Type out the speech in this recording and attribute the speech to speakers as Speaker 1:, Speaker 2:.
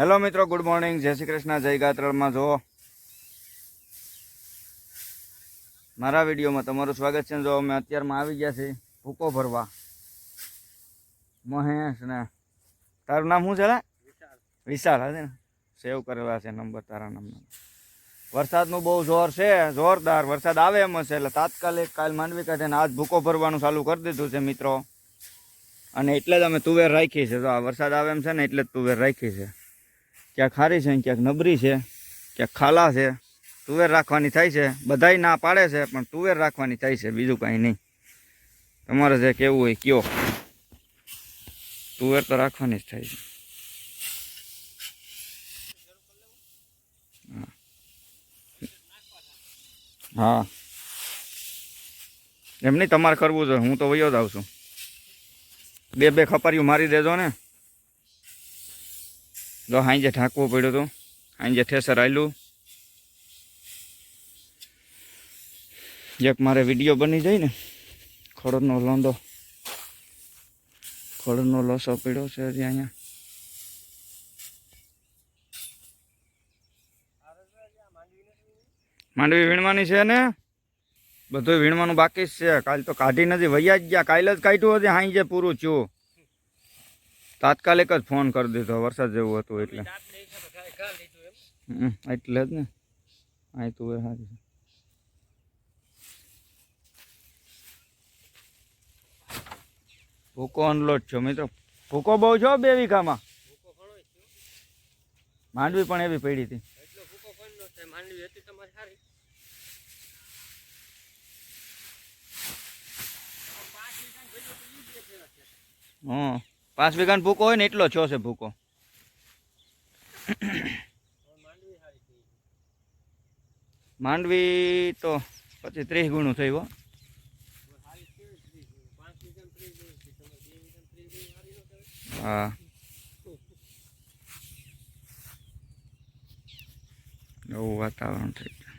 Speaker 1: Hello મિત્રો, good morning. જય શ્રી કૃષ્ણ. જય ગાત્રળમાં જો મારા વિડીયોમાં તમારું સ્વાગત છે. જો અમે અત્યારમાં આવી ગયા છીએ ભૂકો ભરવા. મહેશ ને તારું નામ શું છે? વિશાલ. હશે ને? સેવ કરેલા છે નંબર તારા નંબર વરસાદનું બહુ જોર છે, જોરદાર વરસાદ આવે એમ છે. એટલે તાત્કાલિક કાલ માંડવી ને આજ ભૂકો ભરવાનું ચાલુ કરી દીધું છે મિત્રો. અને એટલે જ અમે તુવેર રાખી છે તો આ વરસાદ આવે એમ છે ને, એટલે જ તુવેર રાખી છે ક્યાંક ખારી છે ક્યાંક નબરી છે, ક્યાંક ખાલા છે, તુવેર રાખવાની થાય છે, બધાય ના પાડે છે, પણ તુવેર રાખવાની થાય છે, બીજું કાંઈ નહીં. તમારે જે કેવું હોય કયો. તુવેર તો રાખવાની જ થાય છે. હા. એમ નહીં તમારે કરવું જોઈએ, હું તો વયો જ આવું છું. બે બે ખપારીઓ મારી દેજો ને. જો હાંજે ઢાંકવું પડ્યો તો. હાંજે ઠેસર આવેલું એક મારે વીડિયો બની જાય ને ખોડનો લોંદો. ખોડનો લોસો પડ્યો છે હજી અહીંયા. માંડવી વીણવાની છે ને? બધું વીણવાનું બાકી જ છે. કાલ તો કાઢી નથી, વૈયા જ ગયા. કાલે જ કાઢ્યું હતું હાઈ પૂરું થયું. તાત્કાલિક જ ફોન કરી દીધો વરસાદ જેવું હતું એટલે. એટલે જ ને. અહીં તું એ સારી ભૂકો અનલોડ છો મિત્રો. ભૂકો બહુ છો બે વીઘામાં? માંડવી પણ એવી પડી હતી. હં પાંચ વીઘાનો ભૂકો હોય ને એટલો છો છે ભૂકો. માંડવી તો પછી ત્રીસ ગુણું થયું હો. એવું વાતાવરણ થઈ ગયું.